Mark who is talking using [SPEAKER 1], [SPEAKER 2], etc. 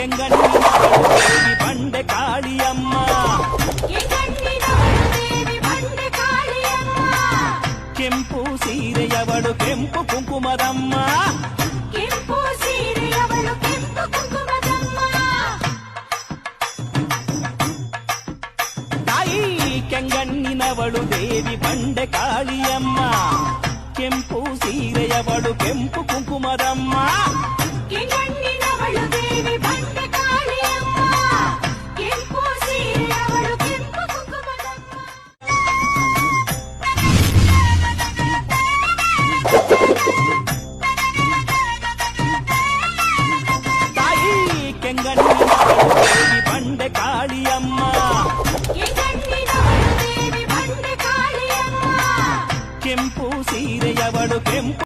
[SPEAKER 1] ముఖ్యంగా బండె కాళీయమ్మ కెంపు సీరయవడు కెంపు కుంకుమదమ్మ తాయి కెంగన్నినవడు దేవి బండె కాళీయమ్మ కెంపు సీరయవడు కెంపు కుంకుమదమ్మ ಕೆಂಗಣ್ಣಿನವಳು ದೇವಿ ಬಂಡೆ ಕಾಳಿಯಮ್ಮ
[SPEAKER 2] ಕೆಂಗಣ್ಣಿನವಳು ದೇವಿ ಬಂಡೆ ಕಾಳಿಯಮ್ಮ
[SPEAKER 1] ಕೆಂಪು ಸೀರೆಯವಳು ಕೆಂಪು